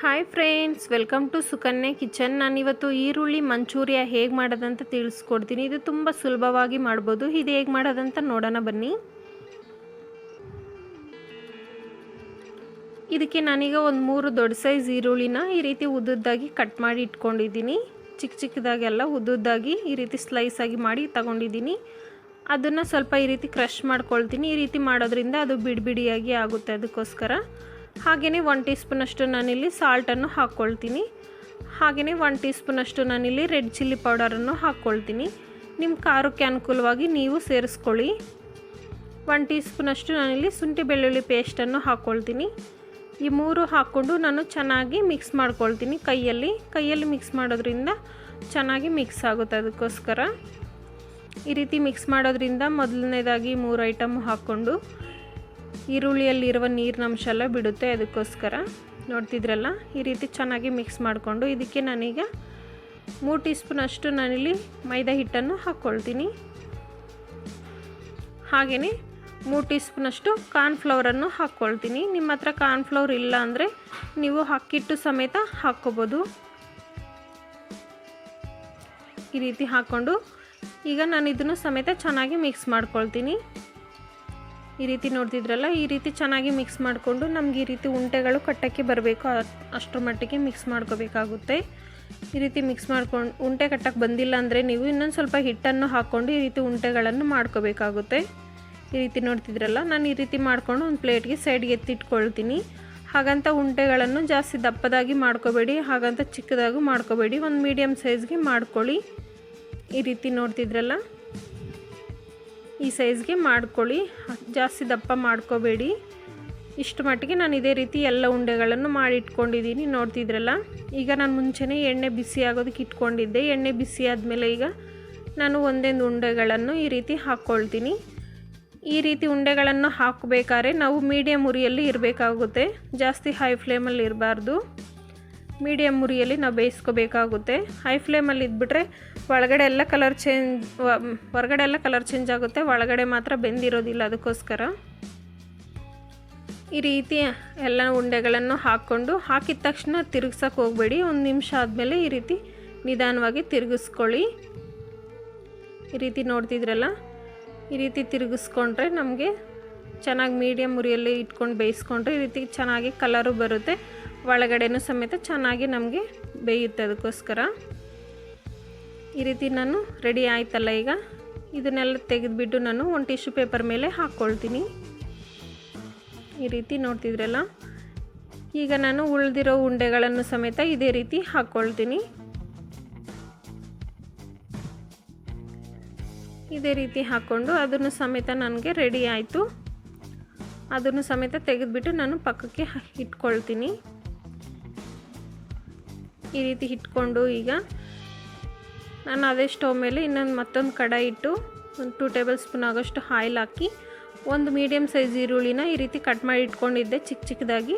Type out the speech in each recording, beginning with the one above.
Hi friends welcome to Sukanya kitchen ನಾನಿವತ್ತು ಈರುಳ್ಳಿ ಮಂಚೂರಿಯ ಹೇಗೆ ಮಾಡೋದಂತ ತಿಳಿಸ್ಕೊಡ್ತೀನಿ. ಇದು ತುಂಬ ಸುಲಭವಾಗಿ ಮಾಡ್ಬೋದು. ಇದು ಹೇಗೆ ಮಾಡೋದಂತ ನೋಡೋಣ ಬನ್ನಿ. ಇದಕ್ಕೆ ನಾನೀಗ ಒಂದು ಮೂರು ದೊಡ್ಡ ಸೈಜ್ ಈರುಳ್ಳಿನ ಈ ರೀತಿ ಉದ್ದುದ್ದಾಗಿ ಕಟ್ ಮಾಡಿ ಇಟ್ಕೊಂಡಿದ್ದೀನಿ. ಚಿಕ್ಕ ಚಿಕ್ಕದಾಗೆಲ್ಲ ಉದ್ದುದ್ದಾಗಿ ಈ ರೀತಿ ಸ್ಲೈಸ್ ಆಗಿ ಮಾಡಿ ತಗೊಂಡಿದ್ದೀನಿ. ಅದನ್ನು ಸ್ವಲ್ಪ ಈ ರೀತಿ ಕ್ರಷ್ ಮಾಡ್ಕೊಳ್ತೀನಿ. ಈ ರೀತಿ ಮಾಡೋದ್ರಿಂದ ಅದು ಬಿಡಿ ಬಿಡಿಯಾಗಿ ಆಗುತ್ತೆ ಅದಕ್ಕೋಸ್ಕರ. ಹಾಗೆಯೇ ಒನ್ ಟೀ ಸ್ಪೂನಷ್ಟು ನಾನಿಲ್ಲಿ ಸಾಲ್ಟನ್ನು ಹಾಕ್ಕೊಳ್ತೀನಿ. ಹಾಗೆಯೇ ಒನ್ ಟೀ ಸ್ಪೂನಷ್ಟು ನಾನಿಲ್ಲಿ ರೆಡ್ ಚಿಲ್ಲಿ ಪೌಡರನ್ನು ಹಾಕ್ಕೊಳ್ತೀನಿ. ನಿಮ್ಮ ಖಾರಕ್ಕೆ ಅನುಕೂಲವಾಗಿ ನೀವು ಸೇರಿಸ್ಕೊಳ್ಳಿ. ಒನ್ ಟೀ ಸ್ಪೂನಷ್ಟು ನಾನಿಲ್ಲಿ ಶುಂಠಿ ಬೆಳ್ಳುಳ್ಳಿ ಪೇಸ್ಟನ್ನು ಹಾಕ್ಕೊಳ್ತೀನಿ. ಈ ಮೂರು ಹಾಕ್ಕೊಂಡು ನಾನು ಚೆನ್ನಾಗಿ ಮಿಕ್ಸ್ ಮಾಡ್ಕೊಳ್ತೀನಿ ಕೈಯಲ್ಲಿ. ಕೈಯಲ್ಲಿ ಮಿಕ್ಸ್ ಮಾಡೋದ್ರಿಂದ ಚೆನ್ನಾಗಿ ಮಿಕ್ಸ್ ಆಗುತ್ತೆ ಅದಕ್ಕೋಸ್ಕರ. ಈ ರೀತಿ ಮಿಕ್ಸ್ ಮಾಡೋದ್ರಿಂದ ಮೊದಲನೇದಾಗಿ ಮೂರು ಐಟಮ್ ಹಾಕ್ಕೊಂಡು ಈರುಳ್ಳಿಯಲ್ಲಿರುವ ನೀರಿನ ಅಂಶ ಎಲ್ಲ ಬಿಡುತ್ತೆ ಅದಕ್ಕೋಸ್ಕರ. ನೋಡ್ತಿದ್ರಲ್ಲ? ಈ ರೀತಿ ಚೆನ್ನಾಗಿ ಮಿಕ್ಸ್ ಮಾಡಿಕೊಂಡು ಇದಕ್ಕೆ ನಾನೀಗ ಮೂರು ಟೀ ಸ್ಪೂನಷ್ಟು ನಾನಿಲ್ಲಿ ಮೈದಾ ಹಿಟ್ಟನ್ನು ಹಾಕ್ಕೊಳ್ತೀನಿ ಹಾಗೆಯೇ ಮೂರು ಟೀ ಸ್ಪೂನಷ್ಟು ಕಾರ್ನ್ಫ್ಲವರನ್ನು ಹಾಕ್ಕೊಳ್ತೀನಿ ನಿಮ್ಮ ಹತ್ರ ಕಾರ್ನ್ಫ್ಲವರ್ ಇಲ್ಲ ಅಂದರೆ ನೀವು ಹಾಕಿಟ್ಟು ಸಮೇತ ಹಾಕ್ಕೋಬೋದು. ಈ ರೀತಿ ಹಾಕ್ಕೊಂಡು ಈಗ ನಾನು ಇದನ್ನು ಸಮೇತ ಚೆನ್ನಾಗಿ ಮಿಕ್ಸ್ ಮಾಡ್ಕೊಳ್ತೀನಿ. ಈ ರೀತಿ ನೋಡ್ತಿದ್ರಲ್ಲ, ಈ ರೀತಿ ಚೆನ್ನಾಗಿ ಮಿಕ್ಸ್ ಮಾಡಿಕೊಂಡು ನಮ್ಗೆ ಈ ರೀತಿ ಉಂಟೆಗಳು ಕಟ್ಟಕ್ಕೆ ಬರಬೇಕು. ಅಷ್ಟರ ಮಟ್ಟಿಗೆ ಮಿಕ್ಸ್ ಮಾಡ್ಕೋಬೇಕಾಗುತ್ತೆ. ಈ ರೀತಿ ಮಿಕ್ಸ್ ಮಾಡ್ಕೊಂಡು ಉಂಟೆ ಕಟ್ಟಕ್ಕೆ ಬಂದಿಲ್ಲ ಅಂದರೆ ನೀವು ಇನ್ನೊಂದು ಸ್ವಲ್ಪ ಹಿಟ್ಟನ್ನು ಹಾಕ್ಕೊಂಡು ಈ ರೀತಿ ಉಂಟೆಗಳನ್ನು ಮಾಡ್ಕೋಬೇಕಾಗುತ್ತೆ. ಈ ರೀತಿ ನೋಡ್ತಿದ್ರಲ್ಲ, ನಾನು ಈ ರೀತಿ ಮಾಡಿಕೊಂಡು ಒಂದು ಪ್ಲೇಟ್ಗೆ ಸೈಡ್ಗೆ ಎತ್ತಿಟ್ಕೊಳ್ತೀನಿ. ಹಾಗಂತ ಉಂಟೆಗಳನ್ನು ಜಾಸ್ತಿ ದಪ್ಪದಾಗಿ ಮಾಡ್ಕೋಬೇಡಿ, ಹಾಗಂತ ಚಿಕ್ಕದಾಗೂ ಮಾಡ್ಕೋಬೇಡಿ. ಒಂದು ಮೀಡಿಯಮ್ ಸೈಜ್ಗೆ ಮಾಡ್ಕೊಳ್ಳಿ. ಈ ರೀತಿ ನೋಡ್ತಿದ್ರಲ್ಲ? ಈ ಸೈಜ್ಗೆ ಮಾಡ್ಕೊಳ್ಳಿ. ಜಾಸ್ತಿ ದಪ್ಪ ಮಾಡ್ಕೋಬೇಡಿ. ಇಷ್ಟು ಮಟ್ಟಿಗೆ ನಾನು ಇದೇ ರೀತಿ ಎಲ್ಲ ಉಂಡೆಗಳನ್ನು ಮಾಡಿ ಇಟ್ಕೊಂಡಿದ್ದೀನಿ ನೋಡ್ತಿದ್ರಲ್ಲ? ಈಗ ನಾನು ಮುಂಚೆನೇ ಎಣ್ಣೆ ಬಿಸಿ ಆಗೋದಕ್ಕೆ ಇಟ್ಕೊಂಡಿದ್ದೆ. ಎಣ್ಣೆ ಬಿಸಿ ಆದಮೇಲೆ ಈಗ ನಾನು ಒಂದೊಂದು ಉಂಡೆಗಳನ್ನು ಈ ರೀತಿ ಹಾಕ್ಕೊಳ್ತೀನಿ. ಈ ರೀತಿ ಉಂಡೆಗಳನ್ನು ಹಾಕಬೇಕಾದ್ರೆ ನಾವು ಮೀಡಿಯಮ್ ಉರಿಯಲ್ಲಿ ಇರಬೇಕಾಗುತ್ತೆ. ಜಾಸ್ತಿ ಹೈ ಫ್ಲೇಮಲ್ಲಿ ಇರಬಾರ್ದು. ಮೀಡಿಯಮ್ ಉರಿಯಲ್ಲಿ ನಾವು ಬೇಯಿಸ್ಕೋಬೇಕಾಗುತ್ತೆ. ಹೈ ಫ್ಲೇಮಲ್ಲಿ ಇದ್ಬಿಟ್ರೆ ಒಳಗಡೆ ಎಲ್ಲ ಕಲರ್ ಚೇಂಜ್ ಹೊರಗಡೆ ಎಲ್ಲ ಕಲರ್ ಚೇಂಜ್ ಆಗುತ್ತೆ. ಒಳಗಡೆ ಮಾತ್ರ ಬೆಂದಿರೋದಿಲ್ಲ ಅದಕ್ಕೋಸ್ಕರ. ಈ ರೀತಿ ಎಲ್ಲ ಉಂಡೆಗಳನ್ನು ಹಾಕ್ಕೊಂಡು ಹಾಕಿದ ತಕ್ಷಣ ತಿರುಗ್ಸೋಕೆ ಹೋಗಬೇಡಿ. ಒಂದು ನಿಮಿಷ ಆದಮೇಲೆ ಈ ರೀತಿ ನಿಧಾನವಾಗಿ ತಿರುಗಿಸ್ಕೊಳ್ಳಿ. ಈ ರೀತಿ ನೋಡ್ತಿದ್ರಲ್ಲ? ಈ ರೀತಿ ತಿರುಗಿಸ್ಕೊಂಡ್ರೆ ನಮಗೆ ಚೆನ್ನಾಗಿ ಮೀಡಿಯಮ್ ಉರಿಯಲ್ಲಿ ಇಟ್ಕೊಂಡು ಬೇಯಿಸ್ಕೊಂಡ್ರೆ ಈ ರೀತಿ ಚೆನ್ನಾಗಿ ಕಲರು ಬರುತ್ತೆ. ಒಳಗಡೆನೂ ಸಮೇತ ಚೆನ್ನಾಗಿ ನಮಗೆ ಬೇಯುತ್ತೆ ಅದಕ್ಕೋಸ್ಕರ. ಈ ರೀತಿ ನಾನು ರೆಡಿ ಆಯ್ತಲ್ಲ ಈಗ. ಇದನ್ನೆಲ್ಲ ತೆಗೆದುಬಿಟ್ಟು ನಾನು ಒಂದು ಟಿಶ್ಯೂ ಪೇಪರ್ ಮೇಲೆ ಹಾಕ್ಕೊಳ್ತೀನಿ. ಈ ರೀತಿ ನೋಡ್ತಿದ್ರಲ್ಲ? ಈಗ ನಾನು ಉಳಿದಿರೋ ಉಂಡೆಗಳನ್ನು ಸಮೇತ ಇದೇ ರೀತಿ ಹಾಕ್ಕೊಳ್ತೀನಿ. ಇದೇ ರೀತಿ ಹಾಕ್ಕೊಂಡು ಅದನ್ನು ಸಮೇತ ನನಗೆ ರೆಡಿ ಆಯಿತು. ಅದನ್ನು ಸಮೇತ ತೆಗೆದುಬಿಟ್ಟು ನಾನು ಪಕ್ಕಕ್ಕೆ ಇಟ್ಕೊಳ್ತೀನಿ. ಈ ರೀತಿ ಇಟ್ಕೊಂಡು ಈಗ ನಾನು ಅದೇ ಸ್ಟವ್ ಮೇಲೆ ಇನ್ನೊಂದು ಮತ್ತೊಂದು ಕಡಾಯಿ ಇಟ್ಟು ಒಂದು ಟೂ ಟೇಬಲ್ ಸ್ಪೂನ್ ಆಗೋಷ್ಟು ಆಯಿಲ್ ಹಾಕಿ ಒಂದು ಮೀಡಿಯಮ್ ಸೈಜ್ ಈರುಳ್ಳಿನ ಈ ರೀತಿ ಕಟ್ ಮಾಡಿ ಇಟ್ಕೊಂಡಿದ್ದೆ ಚಿಕ್ಕ ಚಿಕ್ಕದಾಗಿ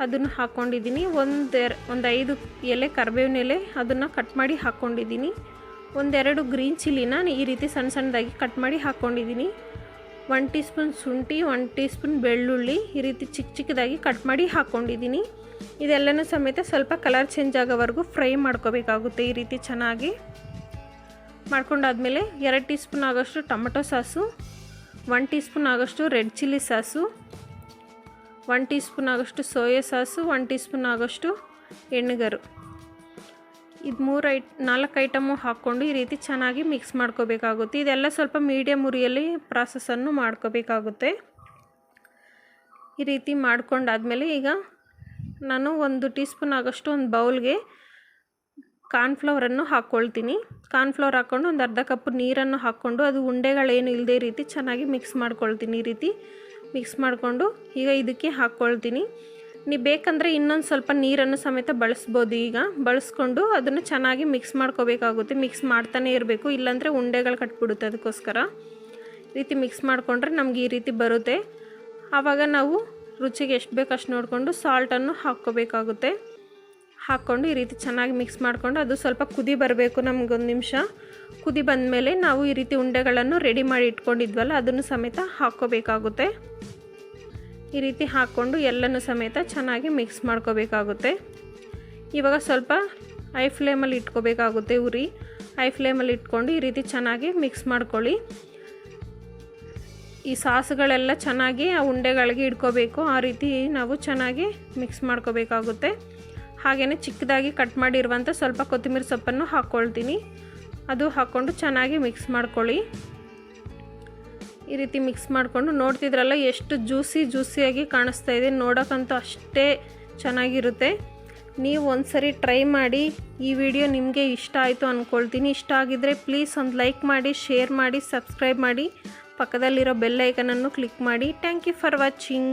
ಅದನ್ನು ಹಾಕ್ಕೊಂಡಿದ್ದೀನಿ ಒಂದು ಒಂದು ಐದು ಎಲೆ ಕರಿಬೇವಿನ ಎಲೆ ಅದನ್ನು ಕಟ್ ಮಾಡಿ ಹಾಕ್ಕೊಂಡಿದ್ದೀನಿ ಒಂದೆರಡು ಗ್ರೀನ್ ಚಿಲ್ಲಿನ ಈ ರೀತಿ ಸಣ್ಣ ಸಣ್ಣದಾಗಿ ಕಟ್ ಮಾಡಿ ಹಾಕ್ಕೊಂಡಿದ್ದೀನಿ ಒನ್ ಟೀ ಸ್ಪೂನ್ ಶುಂಠಿ, ಒನ್ ಟೀ ಸ್ಪೂನ್ ಬೆಳ್ಳುಳ್ಳಿ ಈ ರೀತಿ ಚಿಕ್ಕ ಚಿಕ್ಕದಾಗಿ ಕಟ್ ಮಾಡಿ ಹಾಕ್ಕೊಂಡಿದ್ದೀನಿ ಇದೆಲ್ಲನೂ ಸಮೇತ ಸ್ವಲ್ಪ ಕಲರ್ ಚೇಂಜ್ ಆಗೋವರೆಗೂ ಫ್ರೈ ಮಾಡ್ಕೋಬೇಕಾಗುತ್ತೆ ಈ ರೀತಿ ಚೆನ್ನಾಗಿ. ಮಾಡ್ಕೊಂಡಾದ್ಮೇಲೆ ಎರಡು ಟೀ ಸ್ಪೂನ್ ಆಗೋಷ್ಟು tomato sauce, one teaspoon ಆಗೋಷ್ಟು red chilli sauce, one teaspoon ಆಗೋಷ್ಟು soya sauce, one teaspoon ಆಗೋಷ್ಟು ಎಣ್ಣೆಗರು ಇದು ಮೂರು ಐಟ್, ನಾಲ್ಕು ಐಟಮು ಹಾಕ್ಕೊಂಡು ಈ ರೀತಿ ಚೆನ್ನಾಗಿ ಮಿಕ್ಸ್ ಮಾಡ್ಕೋಬೇಕಾಗುತ್ತೆ. ಇದೆಲ್ಲ ಸ್ವಲ್ಪ ಮೀಡಿಯಮ್ ಉರಿಯಲ್ಲಿ ಪ್ರಾಸೆಸನ್ನು ಮಾಡ್ಕೋಬೇಕಾಗುತ್ತೆ. ಈ ರೀತಿ ಮಾಡ್ಕೊಂಡಾದ್ಮೇಲೆ ಈಗ ನಾನು ಒಂದು ಟೀ ಸ್ಪೂನ್ ಆಗೋಷ್ಟು ಒಂದು ಬೌಲ್ಗೆ ಕಾರ್ನ್ಫ್ಲವರನ್ನು ಹಾಕ್ಕೊಳ್ತೀನಿ. ಕಾರ್ನ್ಫ್ಲವರ್ ಹಾಕ್ಕೊಂಡು ಒಂದು ಅರ್ಧ ಕಪ್ ನೀರನ್ನು ಹಾಕ್ಕೊಂಡು ಅದು ಉಂಡೆಗಳೇನು ಇಲ್ಲದೆ ರೀತಿ ಚೆನ್ನಾಗಿ ಮಿಕ್ಸ್ ಮಾಡ್ಕೊಳ್ತೀನಿ. ಈ ರೀತಿ ಮಿಕ್ಸ್ ಮಾಡಿಕೊಂಡು ಈಗ ಇದಕ್ಕೆ ಹಾಕ್ಕೊಳ್ತೀನಿ. ನೀವು ಬೇಕಂದರೆ ಇನ್ನೊಂದು ಸ್ವಲ್ಪ ನೀರನ್ನು ಸಮೇತ ಬಳಸ್ಬೋದು ಈಗ. ಬಳಸ್ಕೊಂಡು ಅದನ್ನು ಚೆನ್ನಾಗಿ ಮಿಕ್ಸ್ ಮಾಡ್ಕೋಬೇಕಾಗುತ್ತೆ. ಮಿಕ್ಸ್ ಮಾಡ್ತಾನೆ ಇರಬೇಕು. ಇಲ್ಲಾಂದರೆ ಉಂಡೆಗಳು ಕಟ್ಬಿಡುತ್ತೆ ಅದಕ್ಕೋಸ್ಕರ. ರೀತಿ ಮಿಕ್ಸ್ ಮಾಡಿಕೊಂಡ್ರೆ ನಮ್ಗೆ ಈ ರೀತಿ ಬರುತ್ತೆ. ಆವಾಗ ನಾವು ರುಚಿಗೆ ಎಷ್ಟು ಬೇಕು ಅಷ್ಟು ನೋಡಿಕೊಂಡು ಸಾಲ್ಟನ್ನು ಹಾಕ್ಕೋಬೇಕಾಗುತ್ತೆ. ಹಾಕ್ಕೊಂಡು ಈ ರೀತಿ ಚೆನ್ನಾಗಿ ಮಿಕ್ಸ್ ಮಾಡಿಕೊಂಡು ಅದು ಸ್ವಲ್ಪ ಕುದಿ ಬರಬೇಕು ನಮಗೊಂದು ನಿಮಿಷ. ಕುದಿ ಬಂದಮೇಲೆ ನಾವು ಈ ರೀತಿ ಉಂಡೆಗಳನ್ನು ರೆಡಿ ಮಾಡಿ ಇಟ್ಕೊಂಡಿದ್ವಲ್ಲ, ಅದನ್ನು ಸಮೇತ ಹಾಕ್ಕೋಬೇಕಾಗುತ್ತೆ. ಈ ರೀತಿ ಹಾಕ್ಕೊಂಡು ಎಲ್ಲನೂ ಸಮೇತ ಚೆನ್ನಾಗಿ ಮಿಕ್ಸ್ ಮಾಡ್ಕೋಬೇಕಾಗುತ್ತೆ. ಇವಾಗ ಸ್ವಲ್ಪ ಐ ಫ್ಲೇಮಲ್ಲಿ ಇಟ್ಕೋಬೇಕಾಗುತ್ತೆ ಉರಿ. ಐ ಫ್ಲೇಮಲ್ಲಿ ಇಟ್ಕೊಂಡು ಈ ರೀತಿ ಚೆನ್ನಾಗಿ ಮಿಕ್ಸ್ ಮಾಡ್ಕೊಳ್ಳಿ. ಈ ಸಾಸುಗಳೆಲ್ಲ ಚೆನ್ನಾಗಿ ಆ ಉಂಡೆಗಳಿಗೆ ಇಟ್ಕೋಬೇಕು. ಆ ರೀತಿ ನಾವು ಚೆನ್ನಾಗಿ ಮಿಕ್ಸ್ ಮಾಡ್ಕೋಬೇಕಾಗುತ್ತೆ. ಹಾಗೆಯೇ ಚಿಕ್ಕದಾಗಿ ಕಟ್ ಮಾಡಿರುವಂಥ ಸ್ವಲ್ಪ ಕೊತ್ತಂಬರಿ ಸೊಪ್ಪನ್ನು ಹಾಕ್ಕೊಳ್ತೀನಿ. ಅದು ಹಾಕ್ಕೊಂಡು ಚೆನ್ನಾಗಿ ಮಿಕ್ಸ್ ಮಾಡ್ಕೊಳ್ಳಿ. ಈ ರೀತಿ ಮಿಕ್ಸ್ ಮಾಡಿಕೊಂಡು ನೋಡ್ತಿದ್ರಲ್ಲ, ಎಷ್ಟು ಜ್ಯೂಸಿ ಜ್ಯೂಸಿಯಾಗಿ ಕಾಣಿಸ್ತಾ ಇದೆ. ನೋಡೋಕ್ಕಂತೂ ಅಷ್ಟೇ ಚೆನ್ನಾಗಿರುತ್ತೆ. ನೀವು ಒಂದು ಸರಿ ಟ್ರೈ ಮಾಡಿ, ಈ ವಿಡಿಯೋ ನಿಮಗೆ ಇಷ್ಟ ಆಯಿತು ಅಂದ್ಕೊಳ್ತೀನಿ ಇಷ್ಟ ಆಗಿದ್ದರೆ ಪ್ಲೀಸ್ ಒಂದು ಲೈಕ್ ಮಾಡಿ ಶೇರ್ ಮಾಡಿ ಸಬ್ಸ್ಕ್ರೈಬ್ ಮಾಡಿ. ಪಕ್ಕದಲ್ಲಿರೋ ಬೆಲ್ಲೈಕನನ್ನು ಕ್ಲಿಕ್ ಮಾಡಿ. Thank you for watching